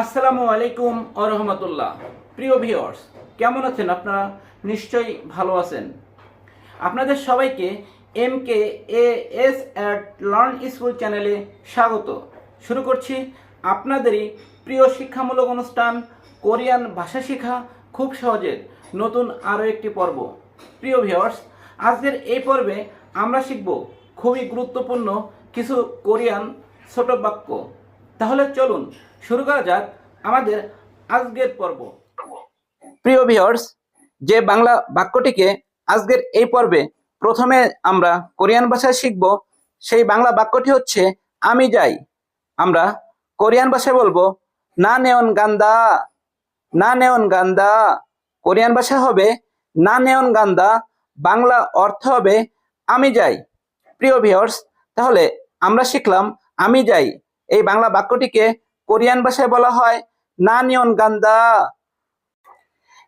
আসসালামু আলাইকুম ও রহমতুল্লাহ। প্রিয় ভিউয়ার্স, কেমন আছেন আপনারা? নিশ্চয়ই ভালো আছেন। আপনাদের সবাইকে M K A S at learn school চ্যানেলে স্বাগত। শুরু করছি আপনাদেরই প্রিয় শিক্ষামূলক অনুষ্ঠান, কোরিয়ান ভাষা শেখা খুব সহজে, নতুন আরও একটি পর্ব। প্রিয় ভিউয়ার্স, আজকের এই পর্বে আমরা শিখব খুবই গুরুত্বপূর্ণ কিছু কোরিয়ান ছোট বাক্য। তাহলে চলুন শুরু করা যাক আমাদের আজকের পর্ব। প্রিয় ভিউয়ার্স যে বাংলা বাক্যটিকে আজকের এই পর্বে প্রথমে আমরা কোরিয়ান ভাষায় শিখব, সেই বাংলা বাক্যটি হচ্ছে, আমি যাই। আমরা কোরিয়ান ভাষায় বলব, না নেওন গান্দা। না নেওন গান্দা। কোরিয়ান ভাষা হবে, না নেওন গান্দা। বাংলা অর্থ হবে, আমি যাই। প্রিয় ভিউয়ার্স তাহলে আমরা শিখলাম, আমি যাই। এই বাংলা বাক্যটিকে কোরিয়ান ভাষায় বলা হয় না নিয়ন গান্দা।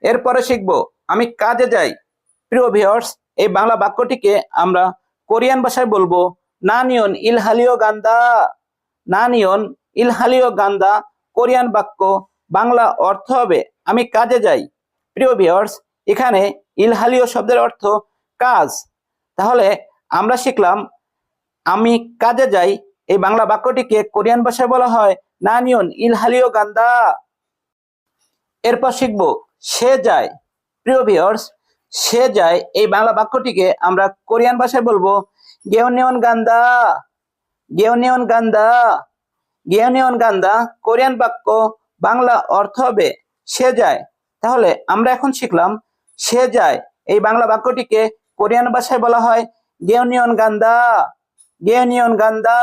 এরপরে শিখব, আমি কাজে যাই। প্রিয় ভিওর্স এই বাংলা বাক্যটিকে আমরা কোরিয়ান ভাষায় বলব না নিয়ন ইলহালিও গান্দা। না নিয়ন ইলহালিও গান্দা, কোরিয়ান বাক্য, বাংলা অর্থ হবে, আমি কাজে যাই। প্রিয় ভিউয়ার্স এখানে ইলহালিও শব্দের অর্থ কাজ। তাহলে আমরা শিখলাম, আমি কাজে যাই এই বাংলা বাক্যটিকে কোরিয়ান ভাষায় বলা হয় নানিয়ন ইলহালিও গান্দা। এরপর শিখব, সে যায়। প্রিয় ভিউয়ার্স সে যায়। এই বাংলা বাক্যটিকে আমরা কোরিয়ান ভাষায় বলব, গেওনিয়ন গান্দা। গেওনিয়ন গান্দা। গেওনিয়ন গান্দা, কোরিয়ান বাক্য, বাংলা অর্থ হবে, সে যায়। তাহলে আমরা এখন শিখলাম, সে যায়। এই বাংলা বাক্যটিকে কোরিয়ান ভাষায় বলা হয়, গেওনিয়ন গান্দা। গেওনিয়ন গান্দা।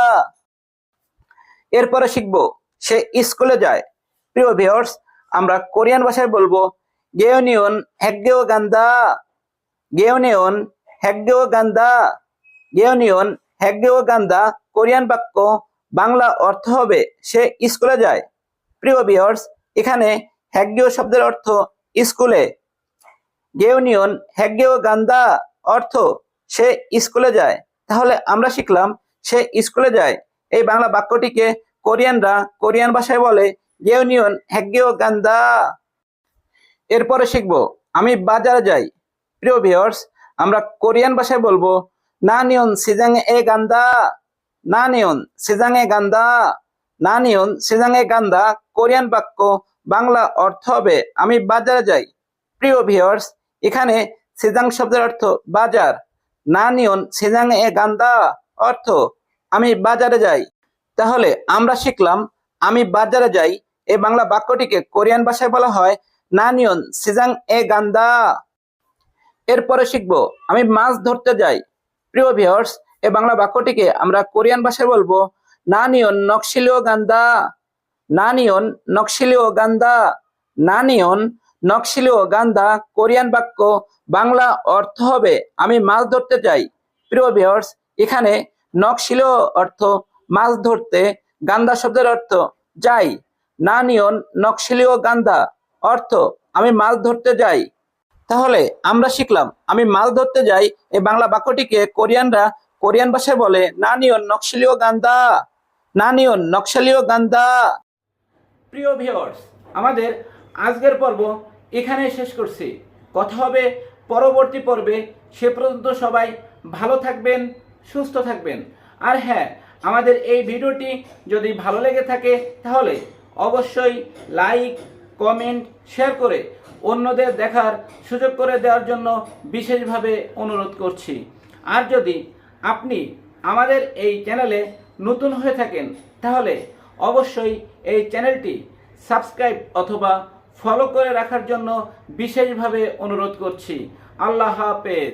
এরপরে শিখব। সে স্কুলে যায়। প্রিয় ভিউয়ার্স আমরা কোরিয়ান ভাষায় বলব গেওনিয়ন হ্যাগেও গান্দা গেওনিয়ন হ্যাগেও গান্দা গেওনিয়ন হ্যাগেও গান্দা কোরিয়ান বাক্য বাংলা অর্থ হবে, সে স্কুলে যায়। প্রিয় ভিউয়ার্স এখানে হ্যাগেও শব্দের অর্থ স্কুলে। গেওনিয়ন হ্যাগেও গান্দা অর্থ সে স্কুলে যায়। তাহলে আমরা শিখলাম, সে স্কুলে যায়। এই বাংলা বাক্যটিকে কোরিয়ানরা কোরিয়ান ভাষায় বলে গেওনিয়ন হ্যাগেও গান্দা এরপরে শিখব, আমি বাজারে যাই। প্রিয় ভিউয়ার্স, আমরা কোরিয়ান ভাষায় বলব না নিয়ন সিজাং এ গান্দা। না নিয়ন সিজাং এ গান্দা। না নিয়ন সিজাং এ গান্দা, কোরিয়ান বাক্য, বাংলা অর্থ হবে, আমি বাজারে যাই। প্রিয় ভিউয়ার্স, এখানে সিজাং শব্দের অর্থ বাজার। না নিয়ন সিজাং এ গান্দা, অর্থ আমি বাজারে যাই। তাহলে আমরা শিখলাম, আমি বাজারে যাই এই বাংলা বাক্যটিকে কোরিয়ান ভাষায় বলা হয়, নানিয়ন সিজাং এ গান্দা। এরপরে শিখব, আমি মাছ ধরতে যাই। প্রিয় ভিউয়ার্স এই বাংলা বাক্যটিকে আমরা কোরিয়ান ভাষায় বলব, নানিয়ন নকশিলিও গান্দা। নানিয়ন নকশিলিও গান্দা। নানিয়ন নকশিলিও গান্দা, কোরিয়ান বাক্য, বাংলা অর্থ হবে, আমি মাছ ধরতে যাই। প্রিয় ভিউয়ার্স এখানে নকশিলিও অর্থ মাছ ধরতে, গান্দা শব্দের অর্থ যাই। না নিয়ন নকশিলিও গান্দা অর্থ আমি মাছ ধরতে যাই। তাহলে আমরা শিখলাম, আমি মাছ ধরতে যাই এই বাংলা বাক্যটিকে কোরিয়ানরা কোরিয়ান ভাষায় বলে, না নিয়ন নকশালীয় গান্দা, না নিয়ন নকশালীয় গান্দা। প্রিয় ভিউয়ার্স আমাদের আজকের পর্ব এখানে শেষ করছি। কথা হবে পরবর্তী পর্বে। সে পর্যন্ত সবাই ভালো থাকবেন সুস্থ থাকবেন। আর হ্যাঁ আমাদের এই ভিডিওটি যদি ভালো লেগে থাকে, তাহলে অবশ্যই লাইক, কমেন্ট, শেয়ার করে অন্যদের দেখার সুযোগ করে দেওয়ার জন্য বিশেষভাবে অনুরোধ করছি। আর যদি আপনি আমাদের এই চ্যানেলে নতুন হয়ে থাকেন, তাহলে অবশ্যই এই চ্যানেলটি সাবস্ক্রাইব অথবা ফলো করে রাখার জন্য বিশেষভাবে অনুরোধ করছি। আল্লাহ হাফেজ।